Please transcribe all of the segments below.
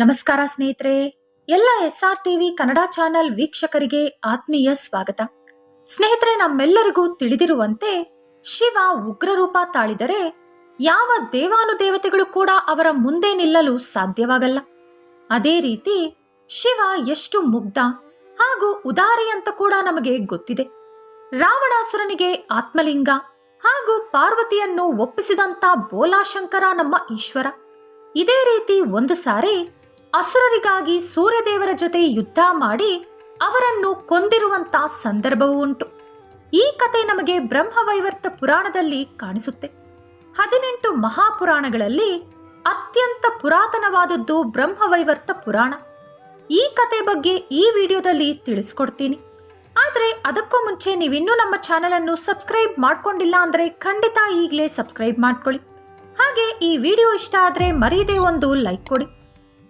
ನಮಸ್ಕಾರ ಸ್ನೇಹಿತರೆ, ಎಲ್ಲ S R TV Kannada channel ವೀಕ್ಷಕರಿಗೆ ಆತ್ಮೀಯ ಸ್ವಾಗತ. ಸ್ನೇಹಿತರೆ, ನಮ್ಮೆಲ್ಲರಿಗೂ ತಿಳಿದಿರುವಂತೆ ಶಿವ ಉಗ್ರರೂಪ ತಾಳಿದರೆ ಯಾವ ದೇವಾನುದೇವತೆಗಳು ಕೂಡ ಅವರ ಮುಂದೆ ನಿಲ್ಲಲು ಸಾಧ್ಯವಾಗಲ್ಲ. ಅದೇ ರೀತಿ ಶಿವ ಎಷ್ಟು ಮುಗ್ಧ ಹಾಗೂ ಉದಾರಿ ಅಂತ ಕೂಡ ನಮಗೆ ಗೊತ್ತಿದೆ. ರಾವಣಾಸುರನಿಗೆ ಆತ್ಮಲಿಂಗ ಹಾಗೂ ಪಾರ್ವತಿಯನ್ನು ಒಪ್ಪಿಸಿದಂತ ಬೋಲಾಶಂಕರ ನಮ್ಮ ಈಶ್ವರ. ಇದೇ ರೀತಿ ಒಂದು ಸಾರಿ ಅಸುರರಿಗಾಗಿ ಸೂರ್ಯದೇವರ ಜೊತೆ ಯುದ್ಧ ಮಾಡಿ ಅವರನ್ನು ಕೊಂದಿರುವಂತ ಸಂದರ್ಭವೂ ಉಂಟು. ಈ ಕತೆ ನಮಗೆ ಬ್ರಹ್ಮವೈವರ್ತ ಪುರಾಣದಲ್ಲಿ ಕಾಣಿಸುತ್ತೆ. ಹದಿನೆಂಟು ಮಹಾಪುರಾಣಗಳಲ್ಲಿ ಅತ್ಯಂತ ಪುರಾತನವಾದದ್ದು ಬ್ರಹ್ಮವೈವರ್ತ ಪುರಾಣ. ಈ ಕತೆ ಬಗ್ಗೆ ಈ ವಿಡಿಯೋದಲ್ಲಿ ತಿಳಿಸ್ಕೊಡ್ತೀನಿ. ಆದರೆ ಅದಕ್ಕೂ ಮುಂಚೆ ನೀವಿನ್ನೂ ನಮ್ಮ ಚಾನೆಲ್ ಅನ್ನು ಸಬ್ಸ್ಕ್ರೈಬ್ ಮಾಡ್ಕೊಂಡಿಲ್ಲ ಅಂದ್ರೆ ಖಂಡಿತ ಈಗಲೇ ಸಬ್ಸ್ಕ್ರೈಬ್ ಮಾಡ್ಕೊಳ್ಳಿ. ಹಾಗೆ ಈ ವಿಡಿಯೋ ಇಷ್ಟ ಆದರೆ ಮರೀದೇ ಒಂದು ಲೈಕ್ ಕೊಡಿ.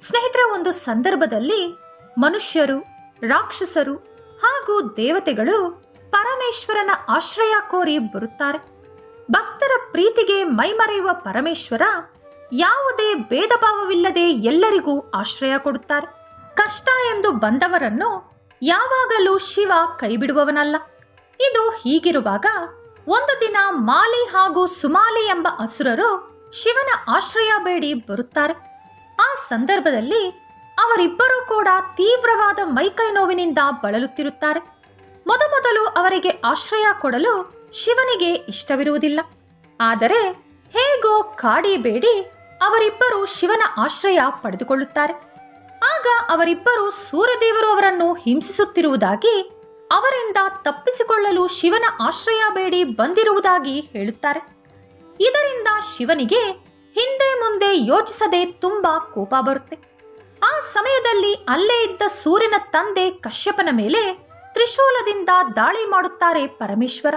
ಸ್ನೇಹಿತರೆ, ಒಂದು ಸಂದರ್ಭದಲ್ಲಿ ಮನುಷ್ಯರು, ರಾಕ್ಷಸರು ಹಾಗೂ ದೇವತೆಗಳು ಪರಮೇಶ್ವರನ ಆಶ್ರಯ ಕೋರಿ ಬರುತ್ತಾರೆ. ಭಕ್ತರ ಪ್ರೀತಿಗೆ ಮೈಮರೆಯುವ ಪರಮೇಶ್ವರ ಯಾವುದೇ ಭೇದ ಭಾವವಿಲ್ಲದೆ ಎಲ್ಲರಿಗೂ ಆಶ್ರಯ ಕೊಡುತ್ತಾರೆ. ಕಷ್ಟ ಎಂದು ಬಂದವರನ್ನು ಯಾವಾಗಲೂ ಶಿವ ಕೈಬಿಡುವವನಲ್ಲ. ಇದು ಹೀಗಿರುವಾಗ ಒಂದು ದಿನ ಮಾಲಿ ಹಾಗೂ ಸುಮಾಲಿ ಎಂಬ ಅಸುರರು ಶಿವನ ಆಶ್ರಯ ಬೇಡಿ ಬರುತ್ತಾರೆ. ಆ ಸಂದರ್ಭದಲ್ಲಿ ಅವರಿಬ್ಬರೂ ಕೂಡ ತೀವ್ರವಾದ ಮೈಕೈ ನೋವಿನಿಂದ ಬಳಲುತ್ತಿರುತ್ತಾರೆ. ಮೊದಮೊದಲು ಅವರಿಗೆ ಆಶ್ರಯ ಕೊಡಲು ಶಿವನಿಗೆ ಇಷ್ಟವಿರುವುದಿಲ್ಲ. ಆದರೆ ಹೇಗೋ ಕಾಡಿ ಬೇಡಿ ಅವರಿಬ್ಬರು ಶಿವನ ಆಶ್ರಯ ಪಡೆದುಕೊಳ್ಳುತ್ತಾರೆ. ಆಗ ಅವರಿಬ್ಬರು ಸೂರ್ಯದೇವರು ಅವರನ್ನು ಹಿಂಸಿಸುತ್ತಿರುವುದಾಗಿ, ಅವರಿಂದ ತಪ್ಪಿಸಿಕೊಳ್ಳಲು ಶಿವನ ಆಶ್ರಯ ಬೇಡಿ ಬಂದಿರುವುದಾಗಿ ಹೇಳುತ್ತಾರೆ. ಇದರಿಂದ ಶಿವನಿಗೆ ಹಿಂದೆ ಮುಂದೆ ಯೋಚಿಸದೆ ತುಂಬಾ ಕೋಪ ಬರುತ್ತೆ. ಆ ಸಮಯದಲ್ಲಿ ಅಲ್ಲೇ ಇದ್ದ ಸೂರ್ಯನ ತಂದೆ ಕಶ್ಯಪನ ಮೇಲೆ ತ್ರಿಶೂಲದಿಂದ ದಾಳಿ ಮಾಡುತ್ತಾರೆ ಪರಮೇಶ್ವರ.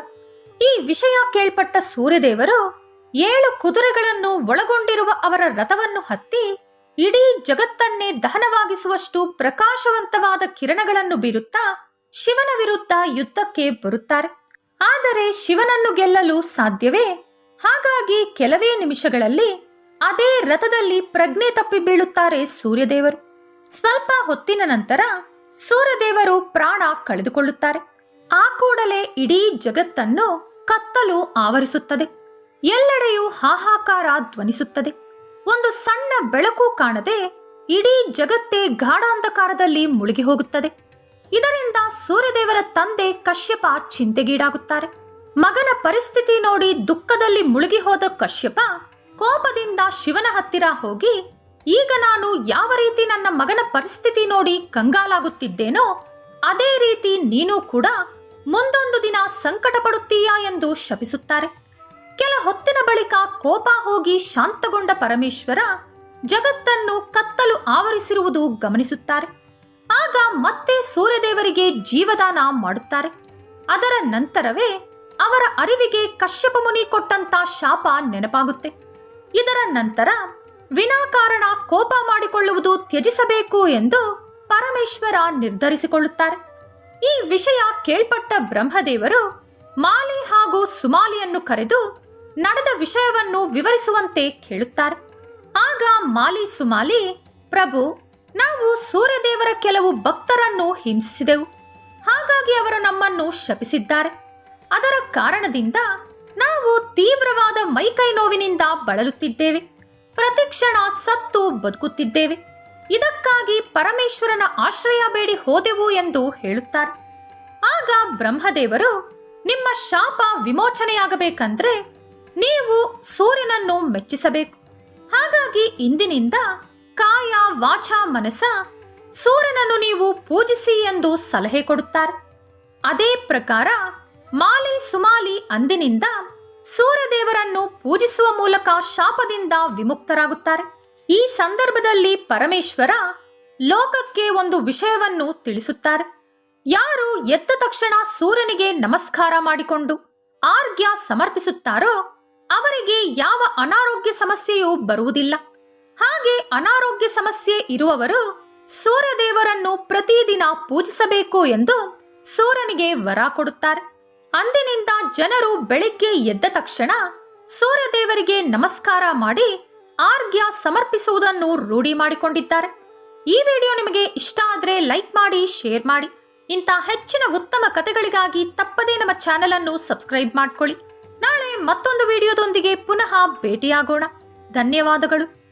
ಈ ವಿಷಯ ಕೇಳ್ಪಟ್ಟ ಸೂರ್ಯದೇವರು ಏಳು ಕುದುರೆಗಳನ್ನು ಒಳಗೊಂಡಿರುವ ಅವರ ರಥವನ್ನು ಹತ್ತಿ ಇಡೀ ಜಗತ್ತನ್ನೇ ದಹನವಾಗಿಸುವಷ್ಟು ಪ್ರಕಾಶವಂತವಾದ ಕಿರಣಗಳನ್ನು ಬೀರುತ್ತಾ ಶಿವನ ವಿರುದ್ಧ ಯುದ್ಧಕ್ಕೆ ಬರುತ್ತಾರೆ. ಆದರೆ ಶಿವನನ್ನು ಗೆಲ್ಲಲು ಸಾಧ್ಯವೇ? ಹಾಗಾಗಿ ಕೆಲವೇ ನಿಮಿಷಗಳಲ್ಲಿ ಅದೇ ರಥದಲ್ಲಿ ಪ್ರಜ್ಞೆ ತಪ್ಪಿ ಬೀಳುತ್ತಾರೆ ಸೂರ್ಯದೇವರು. ಸ್ವಲ್ಪ ಹೊತ್ತಿನ ನಂತರ ಸೂರ್ಯದೇವರು ಪ್ರಾಣ ಕಳೆದುಕೊಳ್ಳುತ್ತಾರೆ. ಆ ಕೂಡಲೇ ಇಡೀ ಜಗತ್ತನ್ನು ಕತ್ತಲು ಆವರಿಸುತ್ತದೆ. ಎಲ್ಲೆಡೆಯೂ ಹಾಹಾಕಾರ ಧ್ವನಿಸುತ್ತದೆ. ಒಂದು ಸಣ್ಣ ಬೆಳಕು ಕಾಣದೆ ಇಡೀ ಜಗತ್ತೇ ಗಾಢಾಂಧಕಾರದಲ್ಲಿ ಮುಳುಗಿ ಹೋಗುತ್ತದೆ. ಇದರಿಂದ ಸೂರ್ಯದೇವರ ತಂದೆ ಕಶ್ಯಪ ಚಿಂತೆಗೀಡಾಗುತ್ತಾರೆ. ಮಗನ ಪರಿಸ್ಥಿತಿ ನೋಡಿ ದುಃಖದಲ್ಲಿ ಮುಳುಗಿ ಹೋದ ಕಶ್ಯಪ ಕೋಪದಿಂದ ಶಿವನ ಹತ್ತಿರ ಹೋಗಿ, ಈಗ ನಾನು ಯಾವ ರೀತಿ ನನ್ನ ಮಗನ ಪರಿಸ್ಥಿತಿ ನೋಡಿ ಕಂಗಾಲಾಗುತ್ತಿದ್ದೇನೋ, ಅದೇ ರೀತಿ ನೀನು ಕೂಡ ಮುಂದೊಂದು ದಿನ ಸಂಕಟ ಪಡುತ್ತೀಯಾ ಎಂದು ಶಪಿಸುತ್ತಾರೆ. ಕೆಲ ಹೊತ್ತಿನ ಬಳಿಕ ಕೋಪ ಹೋಗಿ ಶಾಂತಗೊಂಡ ಪರಮೇಶ್ವರ ಜಗತ್ತನ್ನು ಕತ್ತಲು ಆವರಿಸಿರುವುದು ಗಮನಿಸುತ್ತಾರೆ. ಆಗ ಮತ್ತೆ ಸೂರ್ಯದೇವರಿಗೆ ಜೀವದಾನ ಮಾಡುತ್ತಾರೆ. ಅದರ ನಂತರವೇ ಅವರ ಅರಿವಿಗೆ ಕಶ್ಯಪ ಮುನಿ ಕೊಟ್ಟಂತ ಶಾಪ ನೆನಪಾಗುತ್ತೆ. ಇದರ ನಂತರ ವಿನಾಕಾರಣ ಕೋಪ ಮಾಡಿಕೊಳ್ಳುವುದು ತ್ಯಜಿಸಬೇಕು ಎಂದು ಪರಮೇಶ್ವರ ನಿರ್ಧರಿಸಿಕೊಳ್ಳುತ್ತಾರೆ. ಈ ವಿಷಯ ಕೇಳ್ಪಟ್ಟ ಬ್ರಹ್ಮದೇವರು ಮಾಲಿ ಹಾಗೂ ಸುಮಾಲಿಯನ್ನು ಕರೆದು ನಡೆದ ವಿಷಯವನ್ನು ವಿವರಿಸುವಂತೆ ಕೇಳುತ್ತಾರೆ. ಆಗ ಮಾಲಿ ಸುಮಾಲಿ, ಪ್ರಭು, ನಾವು ಸೂರ್ಯದೇವರ ಕೆಲವು ಭಕ್ತರನ್ನು ಹಿಂಸಿಸಿದೆವು. ಹಾಗಾಗಿ ಅವರು ನಮ್ಮನ್ನು ಶಪಿಸಿದ್ದಾರೆ. ಅದರ ಕಾರಣದಿಂದ ನಾವು ತೀವ್ರವಾದ ಮೈಕೈ ನೋವಿನಿಂದ ಬಳಲುತ್ತಿದ್ದೇವೆ. ಪ್ರತಿಕ್ಷಣ ಸತ್ತು ಬದುಕುತ್ತಿದ್ದೇವೆ. ಇದಕ್ಕಾಗಿ ಪರಮೇಶ್ವರನ ಆಶ್ರಯ ಬೇಡಿ ಹೋದೆವು ಎಂದು ಹೇಳುತ್ತಾರೆ. ಆಗ ಬ್ರಹ್ಮದೇವರು, ನಿಮ್ಮ ಶಾಪ ವಿಮೋಚನೆಯಾಗಬೇಕಂದ್ರೆ ನೀವು ಸೂರ್ಯನನ್ನು ಮೆಚ್ಚಿಸಬೇಕು. ಹಾಗಾಗಿ ಇಂದಿನಿಂದ ಕಾಯ, ವಾಚ ಮನಸ ಸೂರ್ಯನನ್ನು ನೀವು ಪೂಜಿಸಿ ಎಂದು ಸಲಹೆ ಕೊಡುತ್ತಾರೆ. ಅದೇ ಪ್ರಕಾರ ಮಾಲಿ ಸುಮಾಲಿ ಅಂದಿನಿಂದ ಸೂರ್ಯದೇವರನ್ನು ಪೂಜಿಸುವ ಮೂಲಕ ಶಾಪದಿಂದ ವಿಮುಕ್ತರಾಗುತ್ತಾರೆ. ಈ ಸಂದರ್ಭದಲ್ಲಿ ಪರಮೇಶ್ವರ ಲೋಕಕ್ಕೆ ಒಂದು ವಿಷಯವನ್ನು ತಿಳಿಸುತ್ತಾರೆ. ಯಾರು ಎದ್ದ ತಕ್ಷಣ ಸೂರ್ಯನಿಗೆ ನಮಸ್ಕಾರ ಮಾಡಿಕೊಂಡು ಆರ್ಘ್ಯ ಸಮರ್ಪಿಸುತ್ತಾರೋ ಅವರಿಗೆ ಯಾವ ಅನಾರೋಗ್ಯ ಸಮಸ್ಯೆಯೂ ಬರುವುದಿಲ್ಲ. ಹಾಗೆ ಅನಾರೋಗ್ಯ ಸಮಸ್ಯೆ ಇರುವವರು ಸೂರ್ಯದೇವರನ್ನು ಪ್ರತಿದಿನ ಪೂಜಿಸಬೇಕು ಎಂದು ಸೂರ್ಯನಿಗೆ ವರ ಕೊಡುತ್ತಾರೆ. ಅಂದಿನಿಂದ ಜನರು ಬೆಳಿಗ್ಗೆ ಎದ್ದ ತಕ್ಷಣ ಸೂರ್ಯದೇವರಿಗೆ ನಮಸ್ಕಾರ ಮಾಡಿ ಆರ್ಘ್ಯ ಸಮರ್ಪಿಸುವುದನ್ನು ರೂಢಿ ಮಾಡಿಕೊಂಡಿದ್ದಾರೆ. ಈ ವಿಡಿಯೋ ನಿಮಗೆ ಇಷ್ಟ ಆದ್ರೆ ಲೈಕ್ ಮಾಡಿ, ಶೇರ್ ಮಾಡಿ. ಇಂಥ ಹೆಚ್ಚಿನ ಉತ್ತಮ ಕಥೆಗಳಿಗಾಗಿ ತಪ್ಪದೇ ನಮ್ಮ ಚಾನೆಲ್ ಅನ್ನು ಸಬ್ಸ್ಕ್ರೈಬ್ ಮಾಡ್ಕೊಳ್ಳಿ. ನಾಳೆ ಮತ್ತೊಂದು ವಿಡಿಯೋದೊಂದಿಗೆ ಪುನಃ ಭೇಟಿಯಾಗೋಣ. ಧನ್ಯವಾದಗಳು.